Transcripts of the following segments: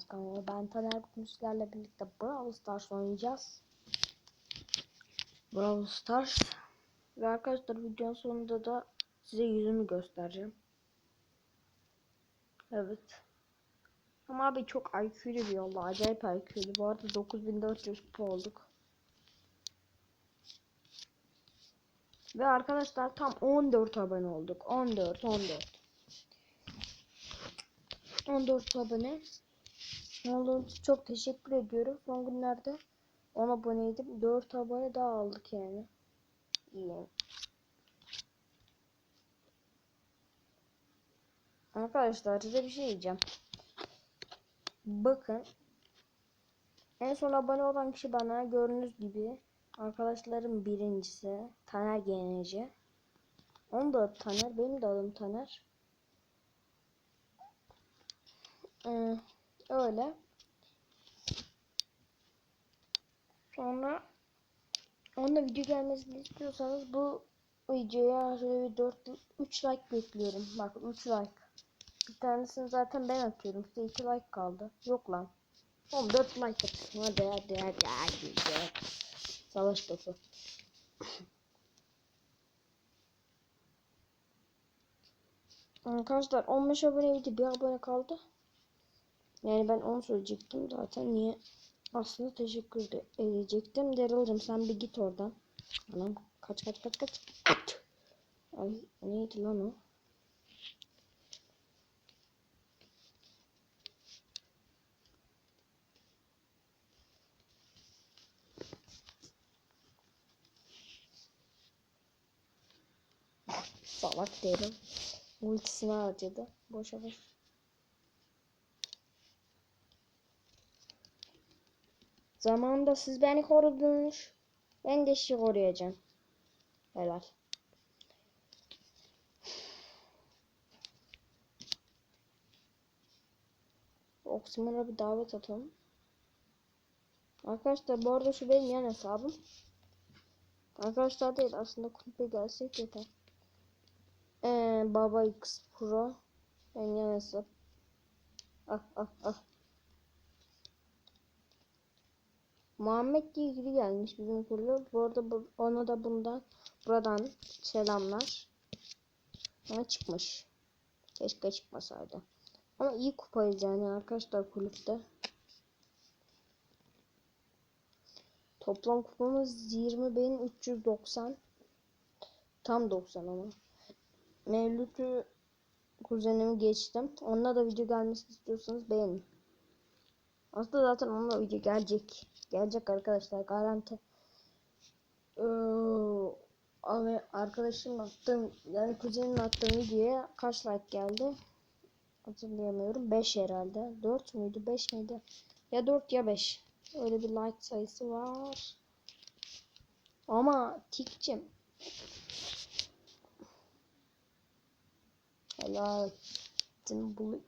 Stars kanalı. Ben Taner sizlerle birlikte Brawl Stars oynayacağız. Brawl Stars. Ve arkadaşlar videonun sonunda da size yüzümü göstereceğim. Evet. Ama abi çok IQ'lu bir yolla. Acayip IQ'lu. Bu arada 9400 kupa olduk. Ve arkadaşlar tam 14 abone olduk. 14 14. 14 abone. Olduğunuz çok teşekkür ediyorum. Son günlerde 10 aboneydim. 4 abone daha aldık yani. İyi. Arkadaşlar size bir şey diyeceğim. Bakın. En son abone olan kişi bana gördüğünüz gibi arkadaşlarım birincisi Taner GNC. Onun da Taner. Benim de adım Taner. Ee, öyle. Sonra onda video gelmesini istiyorsanız bu videoya şöyle bir 4 3 like bekliyorum. Bak 3 like. Bir tanesini zaten ben atıyorum. Size 2 like kaldı. Yok lan. Oğlum 4 like atın. Hadi hadi hadi hadi. Savaş topu. Arkadaşlar 15 aboneydi. Bir abone kaldı. Yani ben onu söyleyecektim zaten. Niye? Aslında teşekkür de edecektim. Daryl'cım sen bir git oradan. Anam kaç kaç kaç kaç. Ay neydi lan o? Salak derim. Ultisini harcadı. Boşa boş. Zamanında siz beni korudunuz. Ben de sizi koruyacağım. Helal. Oksimer'a bir davet atalım. Arkadaşlar bu arada şu benim yan hesabım. Arkadaşlar değil aslında kulübe gelsek yeter. Ee, Baba X Pro. Benim yan hesap. Ah ah ah. Muhammed diye biri gelmiş bizim kurulu. Bu arada bu, ona da bundan buradan selamlar. Ama çıkmış. Keşke çıkmasaydı. Ama iyi kupayız yani arkadaşlar kulüpte. Toplam kupamız 20.390. Tam 90 ama. Mevlüt'ü kuzenimi geçtim. Onunla da video gelmesini istiyorsanız beğenin. Aslında zaten onunla video gelecek. Gelecek arkadaşlar garanti. Ee, abi arkadaşım attığım yani kuzenin attığım videoya kaç like geldi? Hatırlayamıyorum. 5 herhalde. 4 müydü? 5 miydi? Ya 4 ya 5. Öyle bir like sayısı var. Ama tikçim. Helal. Bizim bu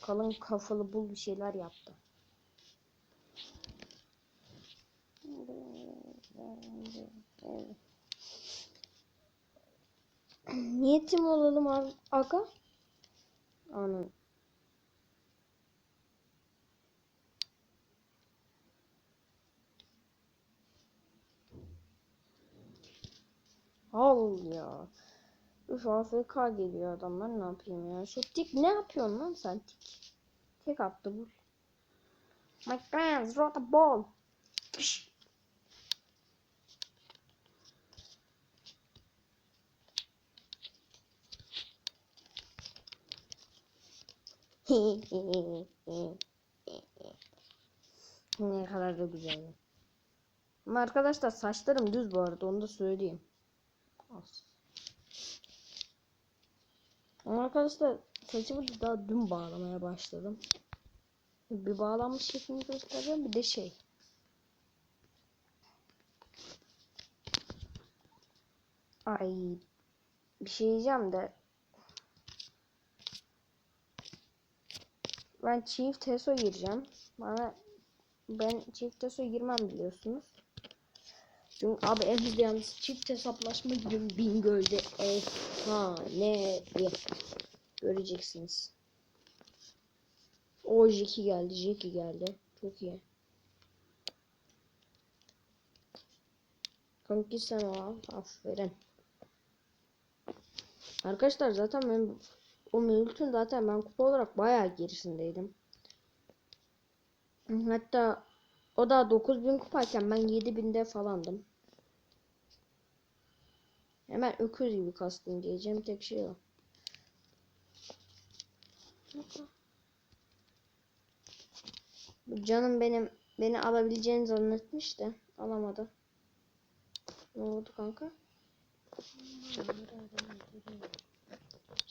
kalın kafalı bul bir şeyler yaptı. Niyetim olalım abi, aga. Anam. Al ya. Üf AFK geliyor adamlar ne yapayım ya. Şu tik ne yapıyorsun lan sen tik? Tek attı bu. My friends, throw the ball. Piş. ne kadar da güzel. Ama arkadaşlar saçlarım düz bu arada onu da söyleyeyim. Ama arkadaşlar saçımı da daha dün bağlamaya başladım. Bir bağlanmış şeklini göstereceğim bir de şey. Ay bir şey diyeceğim de ben çift teso gireceğim. Bana ben çift teso girmem biliyorsunuz. Çünkü abi en hızlı yalnız çift hesaplaşma gibi Bingöl'de efsane göreceksiniz. O Jeki geldi. Jeki geldi. Çok iyi. Kanki sen o. Aferin. Arkadaşlar zaten ben o Mevlüt'ün zaten ben kupa olarak bayağı gerisindeydim. Hatta o da 9000 kupayken ben 7000'de falandım. Hemen öküz gibi kastım diyeceğim tek şey o. Bu canım benim beni alabileceğini zannetmiş alamadı. Ne oldu kanka?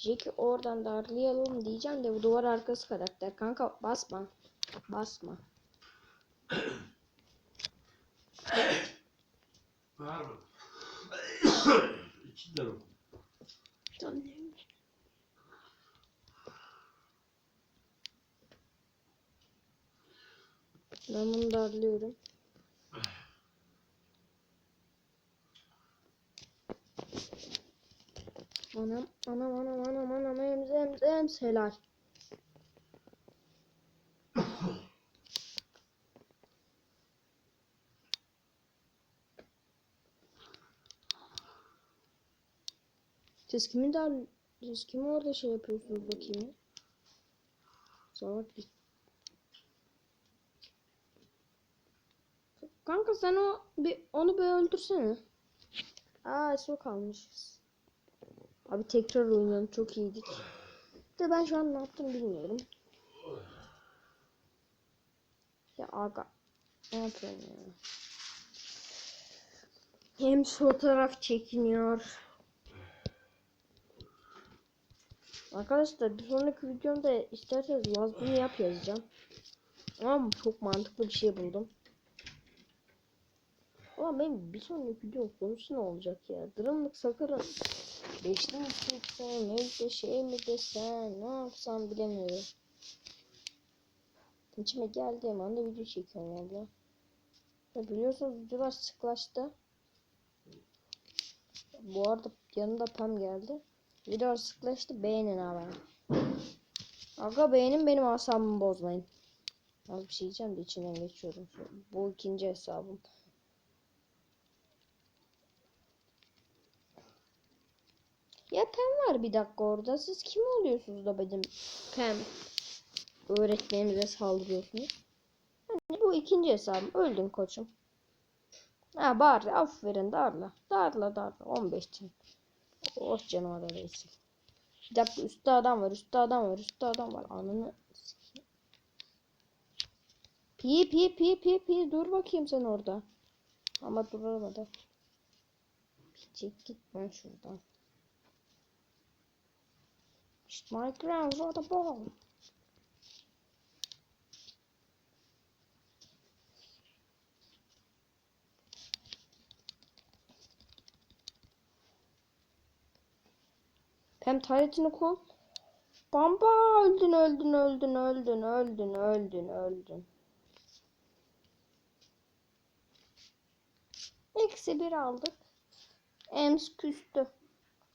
Jack'i oradan darlayalım diyeceğim de bu duvar arkası karakter. Kanka basma. Basma. Mı? İki lira. Ben bunu darlıyorum. Anam anam anam anam anam em zem zem helal. Siz kimi dar siz kimi orada şey yapıyorsunuz bakayım? Salak bir Kanka sen o bir onu bir öldürsene. Aa su kalmışız. Abi tekrar oynayalım çok iyiydik. De ben şu an ne yaptım bilmiyorum. Ya aga ne yapıyorum ya? Hem fotoğraf çekiniyor. Arkadaşlar bir sonraki videomda isterseniz Laz bunu yap yazacağım. Ama çok mantıklı bir şey buldum. Ama benim bir sonraki video konusu ne olacak ya? Dırımlık sakarın. Beşli mi çeksem, evde şey mi desem, ne yapsam bilemiyorum. İçime geldiğim anda video çekiyorum valla. Ya biliyorsunuz videolar sıklaştı. Bu arada yanında Pam geldi. Video sıklaştı beğenin abi. Aga beğenin benim asabımı bozmayın. Az bir şey diyeceğim de içinden geçiyorum. Bu ikinci hesabım. Ya Pem var bir dakika orada. Siz kim oluyorsunuz da benim Pem öğretmenimize saldırıyorsunuz? Yani bu ikinci hesabım. Öldün koçum. Ha bari aferin darla. Darla darla. 15 tin. Oh canıma da reisim. Bir dakika üstte adam var. Üstte adam var. Üstte adam var. Sikeyim. Pi pi pi pi pi dur bakayım sen orada. Ama duramadı. Çek git ben şuradan. My ground for the ball. Pem taretini kol. Bamba öldün öldün öldün öldün öldün öldün öldün. Eksi bir aldık. Ems küstü.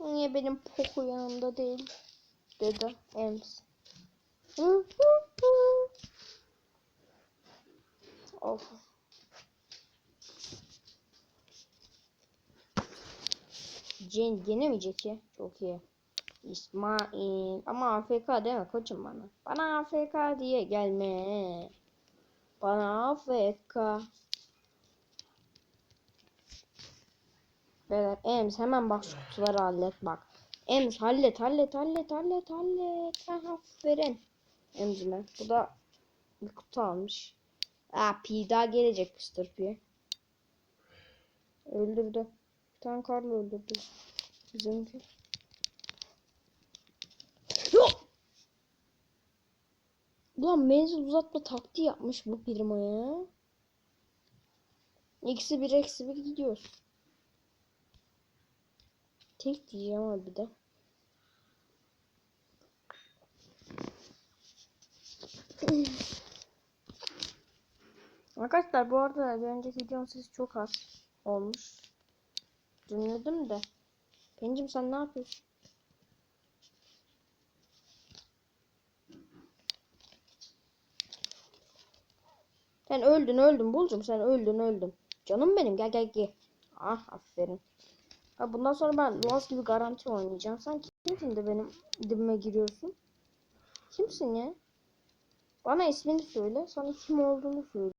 Niye benim poku yanımda değil? Dedi Ems. of. Cin yenemeyecek ki. Çok iyi. İsmail. Ama AFK deme koçum bana. Bana AFK diye gelme. Bana AFK. Beyler Ems hemen bak şu kutuları hallet bak. Ems hallet hallet hallet hallet hallet. Ha, aferin. Ems'ime. Bu da bir kutu almış. Aa Pi daha gelecek Mr. P. Öldürdü. Bir tane karlı öldürdü. Bizimki. Ulan menzil uzatma taktiği yapmış bu firma ya. Eksi bir eksi bir gidiyoruz. Tek diyeceğim abi bir de. Arkadaşlar bu arada bir önceki videonun sesi çok az olmuş. Dinledim de. Pencim sen ne yapıyorsun? Sen öldün öldün Bulcum sen öldün öldün. Canım benim gel gel gel. Ah aferin. Ha, bundan sonra ben Lost gibi garanti oynayacağım. Sen kimsin de benim dibime giriyorsun? Kimsin ya? Bana ismini söyle. Sana kim olduğunu söyle.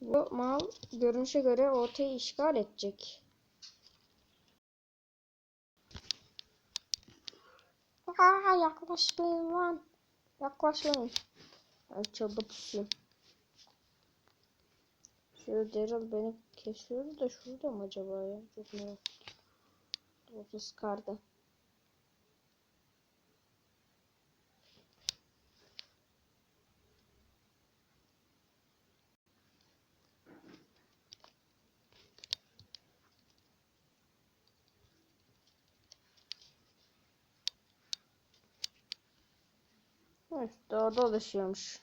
Bu mal görünüşe göre ortayı işgal edecek. Aa, yaklaşmayın lan. Yaklaşmayın. Ben çaldı pusayım. Şöyle Daryl beni kesiyordu da şurada mı acaba ya? Çok merak ettim. Orada Scar'da. Evet, dağda alışıyormuş.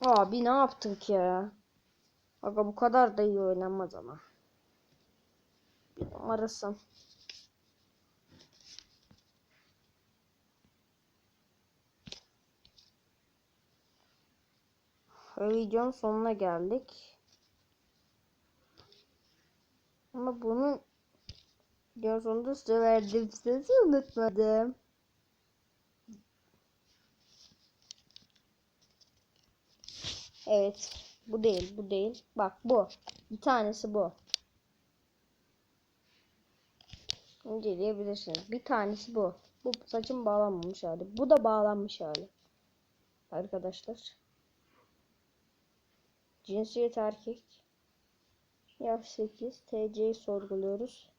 Abi ne yaptık ya? Aga bu kadar da iyi oynanmaz ama. Ve videonun sonuna geldik. Ama bunun videonun sonunda size verdiğim sözü unutmadım. Evet. Bu değil, bu değil. Bak bu. Bir tanesi bu. İnceleyebilirsiniz. Bir tanesi bu. Bu saçın bağlanmamış hali. Bu da bağlanmış hali. Arkadaşlar. Cinsiyet erkek. Yaş 8. TC'yi sorguluyoruz.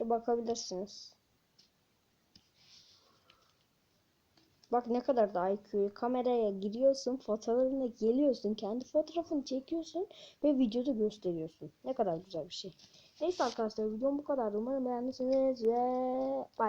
Bakabilirsiniz. Bak ne kadar da IQ. Kameraya giriyorsun, fotoğrafına geliyorsun, kendi fotoğrafını çekiyorsun ve videoda gösteriyorsun. Ne kadar güzel bir şey. Neyse arkadaşlar videom bu kadar. Umarım beğenmişsiniz ve bye.